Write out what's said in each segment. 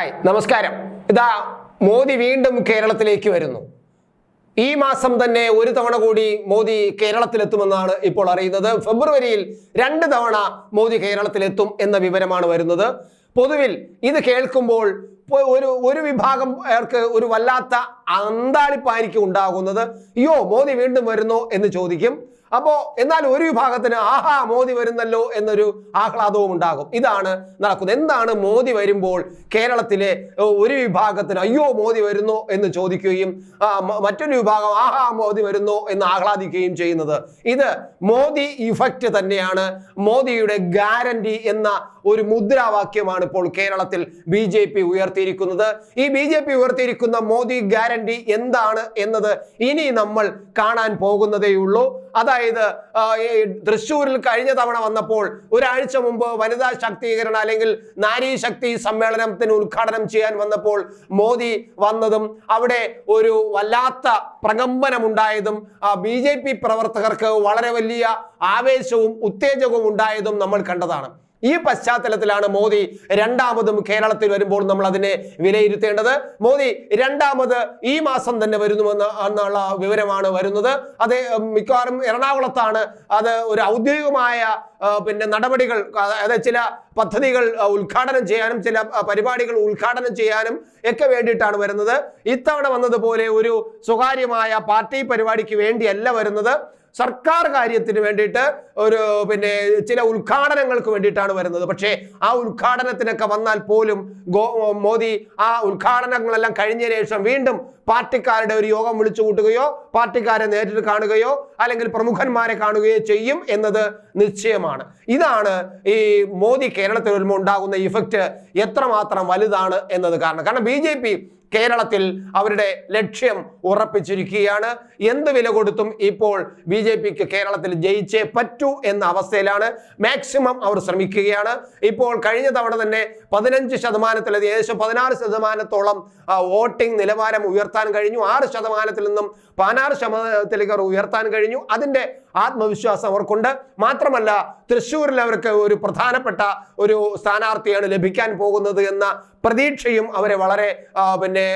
Hi നമസ്കാരം. ഇതാ മോദി വീണ്ടും കേരളത്തിലേക്ക് വരുന്നു. ഈ മാസം തന്നെ ഒരു തവണ കൂടി മോദി കേരളത്തിലെത്തുമെന്നാണ് ഇപ്പോൾ അറിയുന്നത്. ഫെബ്രുവരിയിൽ രണ്ട് തവണ മോദി കേരളത്തിലെത്തും എന്ന വിവരമാണ് വരുന്നത്. പൊതുവിൽ ഇത് കേൾക്കുമ്പോൾ ഒരു ഒരു വിഭാഗം അവർക്ക് ഒരു വല്ലാത്ത അന്താളിപ്പായിരിക്കും ഉണ്ടാകുന്നത്. അയ്യോ മോദി വീണ്ടും വരുന്നോ എന്ന് ചോദിക്കും. അപ്പോ എന്നാൽ ഒരു വിഭാഗത്തിന് ആഹാ മോദി വരുന്നല്ലോ എന്നൊരു ആഹ്ലാദവും ഉണ്ടാകും. ഇതാണ് നടക്കുന്നത്. എന്താണ് മോദി വരുമ്പോൾ കേരളത്തിലെ ഒരു വിഭാഗത്തിന് അയ്യോ മോദി വരുന്നു എന്ന് ചോദിക്കുകയും മറ്റൊരു വിഭാഗം ആഹാ മോദി വരുന്നു എന്ന് ആഹ്ലാദിക്കുകയും ചെയ്യുന്നത്. ഇത് മോദി ഇഫക്റ്റ് തന്നെയാണ്. മോദിയുടെ ഗ്യാരണ്ടി എന്ന ഒരു മുദ്രാവാക്യമാണ് ഇപ്പോൾ കേരളത്തിൽ ബി ജെ പി ഉയർത്തിയിരിക്കുന്നത്. ഈ ബി ജെ പി ഉയർത്തിയിരിക്കുന്ന മോദി ഗ്യാരണ്ടി എന്താണ് എന്നത് ഇനി നമ്മൾ കാണാൻ പോകുന്നതേയുള്ളൂ. അതായത് തൃശ്ശൂരിൽ കഴിഞ്ഞ തവണ വന്നപ്പോൾ ഒരാഴ്ച മുമ്പ് വനിതാ ശാക്തീകരണ അല്ലെങ്കിൽ നാരീ ശക്തി സമ്മേളനത്തിന് ഉദ്ഘാടനം ചെയ്യാൻ വന്നപ്പോൾ മോദി വന്നതും അവിടെ ഒരു വല്ലാത്ത പ്രകമ്പനമുണ്ടായതും ബി ജെ പി പ്രവർത്തകർക്ക് വളരെ വലിയ ആവേശവും ഉത്തേജകവും ഉണ്ടായതും നമ്മൾ കണ്ടതാണ്. ഈ പശ്ചാത്തലത്തിലാണ് മോദി രണ്ടാമതും കേരളത്തിൽ വരുമ്പോൾ നമ്മൾ അതിനെ വിലയിരുത്തേണ്ടത്. മോദി രണ്ടാമത് ഈ മാസം തന്നെ വരുന്നുവെന്ന് എന്നുള്ള വിവരമാണ് വരുന്നത്. അത് മിക്കവാറും എറണാകുളത്താണ്. അത് ഒരു ഔദ്യോഗികമായ പിന്നെ നടപടികൾ അതായത് ചില പദ്ധതികൾ ഉദ്ഘാടനം ചെയ്യാനും ചില പരിപാടികൾ ഉദ്ഘാടനം ചെയ്യാനും ഒക്കെ വേണ്ടിയിട്ടാണ് വരുന്നത്. ഇത്തവണ വന്നതുപോലെ ഒരു സ്വകാര്യമായ പാർട്ടി പരിപാടിക്ക് വേണ്ടിയല്ല വരുന്നത്. സർക്കാർ കാര്യത്തിന് വേണ്ടിയിട്ട് ഒരു പിന്നെ ചില ഉദ്ഘാടനങ്ങൾക്ക് വേണ്ടിയിട്ടാണ് വരുന്നത്. പക്ഷേ ആ ഉദ്ഘാടനത്തിനൊക്കെ വന്നാൽ പോലും മോദി ആ ഉദ്ഘാടനങ്ങളെല്ലാം കഴിഞ്ഞ ശേഷം വീണ്ടും പാർട്ടിക്കാരുടെ ഒരു യോഗം വിളിച്ചു കൂട്ടുകയോ പാർട്ടിക്കാരെ നേരിട്ട് കാണുകയോ അല്ലെങ്കിൽ പ്രമുഖന്മാരെ കാണുകയോ ചെയ്യും എന്നത് നിശ്ചയമാണ്. ഇതാണ് ഈ മോദി കേരളത്തിൽ വരുമ്പോൾ ഉണ്ടാകുന്ന ഇഫക്റ്റ് എത്രമാത്രം വലുതാണ് എന്നത് കാരണം. കാരണം ബി കേരളത്തിൽ അവരുടെ ലക്ഷ്യം ഉറപ്പിച്ചിരിക്കുകയാണ്. എന്ത് വില കൊടുത്തും ഇപ്പോൾ ബി ജെ പിക്ക് കേരളത്തിൽ ജയിച്ചേ പറ്റൂ എന്ന അവസ്ഥയിലാണ് മാക്സിമം അവർ ശ്രമിക്കുകയാണ്. ഇപ്പോൾ കഴിഞ്ഞ തവണ തന്നെ പതിനഞ്ച് ശതമാനത്തിൽ ഏകദേശം പതിനാറ് ശതമാനത്തോളം വോട്ടിംഗ് നിലവാരം ഉയർത്താൻ കഴിഞ്ഞു. ആറ് ശതമാനത്തിൽ നിന്നും പതിനാറ് ശതമാനത്തിലേക്ക് അവർ ഉയർത്താൻ കഴിഞ്ഞു. അതിന്റെ ആത്മവിശ്വാസം അവർക്കുണ്ട്. മാത്രമല്ല തൃശ്ശൂരിൽ അവർക്ക് ഒരു പ്രധാനപ്പെട്ട ഒരു സ്ഥാനാർത്ഥിയാണ് ലഭിക്കാൻ പോകുന്നത് എന്ന പ്രതീക്ഷയും അവരെ വളരെ പിന്നെ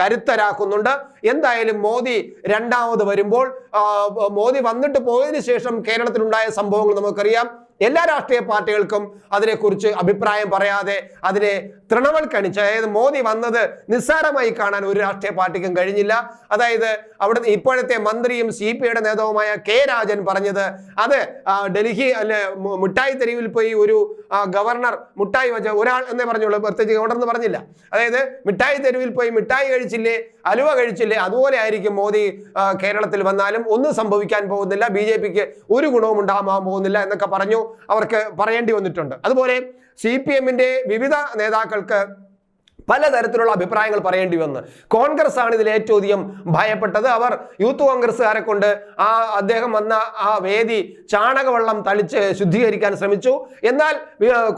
കരുത്തരാക്കുന്നുണ്ട്. എന്തായാലും മോദി രണ്ടാമത് വരുമ്പോൾ മോദി വന്നിട്ട് പോയതിനു ശേഷം കേരളത്തിലുണ്ടായ സംഭവങ്ങൾ നമുക്കറിയാം. എല്ലാ രാഷ്ട്രീയ പാർട്ടികൾക്കും അതിനെക്കുറിച്ച് അഭിപ്രായം പറയാതെ അതിനെ തൃണവൽക്കണിച്ച് അതായത് മോദി വന്നത് നിസ്സാരമായി കാണാൻ ഒരു രാഷ്ട്രീയ പാർട്ടിക്കും കഴിഞ്ഞില്ല. അതായത് അവിടെ ഇപ്പോഴത്തെ മന്ത്രിയും സി പി ഐയുടെ നേതാവുമായ കെ രാജൻ പറഞ്ഞത് അത് ഡൽഹി അല്ലെ മുട്ടായി തെരുവിൽ പോയി ഒരു ഗവർണർ മുട്ടായി വെച്ച ഒരാൾ എന്നേ പറഞ്ഞുള്ളൂ. പ്രത്യേകിച്ച് ഗവർണർ എന്ന് പറഞ്ഞില്ല. അതായത് മിഠായി തെരുവിൽ പോയി മിഠായി കഴിച്ചില്ലേ അലുവ കഴിച്ചില്ലേ അതുപോലെ ആയിരിക്കും മോദി കേരളത്തിൽ വന്നാലും ഒന്നും സംഭവിക്കാൻ പോകുന്നില്ല. ബി ജെ പിക്ക് ഒരു ഗുണവും ഉണ്ടാകാൻ പോകുന്നില്ല എന്നൊക്കെ പറഞ്ഞു അവർക്ക് പറയേണ്ടി വന്നിട്ടുണ്ട്. അതുപോലെ സി പി എമ്മിന്റെ വിവിധ നേതാക്കൾക്ക് പലതരത്തിലുള്ള അഭിപ്രായങ്ങൾ പറയേണ്ടി വന്ന്. കോൺഗ്രസ് ആണ് ഇതിൽ ഏറ്റവും അധികം ഭയപ്പെട്ടത്. അവർ യൂത്ത് കോൺഗ്രസ്സുകാരെ കൊണ്ട് ആ അദ്ദേഹം വന്ന ആ വേദി ചാണകവെള്ളം തളിച്ച് ശുദ്ധീകരിക്കാൻ ശ്രമിച്ചു. എന്നാൽ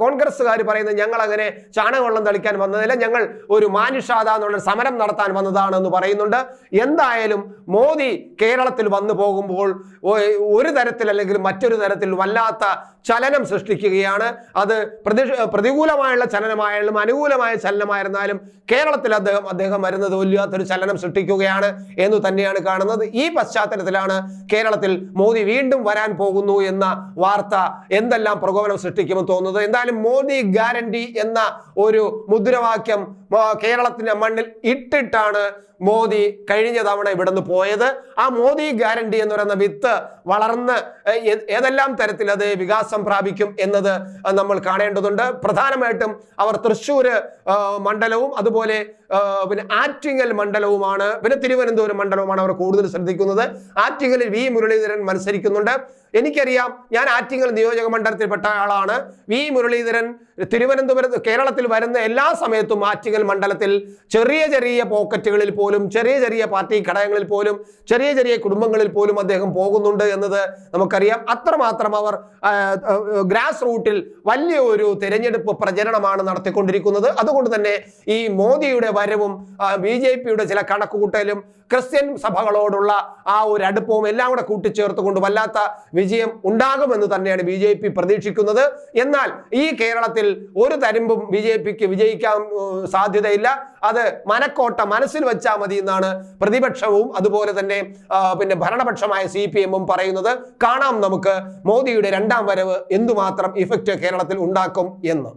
കോൺഗ്രസ്സുകാർ പറയുന്നത് ഞങ്ങൾ അങ്ങനെ ചാണകവെള്ളം തളിക്കാൻ വന്നതല്ല ഞങ്ങൾ ഒരു മാനുഷാത എന്നുള്ള സമരം നടത്താൻ വന്നതാണെന്ന് പറയുന്നുണ്ട്. എന്തായാലും മോദി കേരളത്തിൽ വന്നു പോകുമ്പോൾ ഒരു തരത്തിൽ അല്ലെങ്കിൽ മറ്റൊരു തരത്തിൽ വല്ലാത്ത ചലനം സൃഷ്ടിക്കുകയാണ്. അത് പ്രതി പ്രതികൂലമായുള്ള ചലനമായാലും അനുകൂലമായ ചലനമായിരുന്നാലും കേരളത്തിൽ അദ്ദേഹം അദ്ദേഹം വരുന്നത് വല്ലാത്തൊരു ചലനം സൃഷ്ടിക്കുകയാണ് എന്ന് തന്നെയാണ് കാണുന്നത്. ഈ പശ്ചാത്തലത്തിലാണ് കേരളത്തിൽ മോദി വീണ്ടും വരാൻ പോകുന്നു എന്ന വാർത്ത എന്തെല്ലാം പ്രകോപനം സൃഷ്ടിക്കുമെന്ന് തോന്നുന്നത്. എന്തായാലും മോദി ഗ്യാരണ്ടി എന്ന ഒരു മുദ്രാവാക്യം കേരളത്തിന്റെ മണ്ണിൽ ഇട്ടിട്ടാണ് മോദി കഴിഞ്ഞ തവണ ഇവിടുന്ന് പോയത്. ആ മോദി ഗ്യാരണ്ടി എന്ന് പറയുന്ന വിത്ത് വളർന്ന് ഏതെല്ലാം തരത്തിൽ അത് വികാസം പ്രാപിക്കും എന്നത് നമ്മൾ കാണേണ്ടതുണ്ട്. പ്രധാനമായിട്ടും അവർ തൃശ്ശൂര് മണ്ഡലവും അതുപോലെ പിന്നെ ആറ്റിങ്ങൽ മണ്ഡലവുമാണ്. പിന്നെ തിരുവനന്തപുരം മണ്ഡലവുമാണ് അവർ കൂടുതൽ ശ്രദ്ധിക്കുന്നത്. ആറ്റിങ്ങലിൽ വി മുരളീധരൻ മത്സരിക്കുന്നുണ്ട്. എനിക്കറിയാം ഞാൻ ആറ്റിങ്ങൽ നിയോജക മണ്ഡലത്തിൽപ്പെട്ട ആളാണ്. വി. മുരളീധരൻ തിരുവനന്തപുരത്ത് കേരളത്തിൽ വരുന്ന എല്ലാ സമയത്തും ആറ്റിങ്ങൽ മണ്ഡലത്തിൽ ചെറിയ ചെറിയ പോക്കറ്റുകളിൽ പോലും ചെറിയ ചെറിയ പാർട്ടി ഘടകങ്ങളിൽ പോലും ചെറിയ ചെറിയ കുടുംബങ്ങളിൽ പോലും അദ്ദേഹം പോകുന്നുണ്ട് എന്നത് നമുക്കറിയാം. അത്രമാത്രം അവർ ഗ്രാസ് റൂട്ടിൽ വലിയ ഒരു തെരഞ്ഞെടുപ്പ് പ്രചരണമാണ് നടത്തിക്കൊണ്ടിരിക്കുന്നത്. അതുകൊണ്ട് തന്നെ ഈ മോദിയുടെ വരവും ബി ജെ പിയുടെ ചില കണക്കുകൂട്ടലും ക്രിസ്ത്യൻ സഭകളോടുള്ള ആ ഒരു അടുപ്പവും എല്ലാം കൂടെ കൂട്ടിച്ചേർത്തുകൊണ്ട് വല്ലാത്ത വിജയം ഉണ്ടാകുമെന്ന് തന്നെയാണ് ബി ജെ പി പ്രതീക്ഷിക്കുന്നത്. എന്നാൽ ഈ കേരളത്തിൽ ഒരു തരുമ്പും ബി ജെ പിക്ക് വിജയിക്കാൻ സാധ്യതയില്ല. അത് മനക്കോട്ട മനസ്സിൽ വെച്ചാൽ മതി എന്നാണ് പ്രതിപക്ഷവും അതുപോലെ തന്നെ പിന്നെ ഭരണപക്ഷമായ സി പി എമ്മും പറയുന്നത്. കാണാം നമുക്ക് മോദിയുടെ രണ്ടാം വരവ് എന്തുമാത്രം ഇഫക്റ്റ് കേരളത്തിൽ ഉണ്ടാക്കും എന്ന്.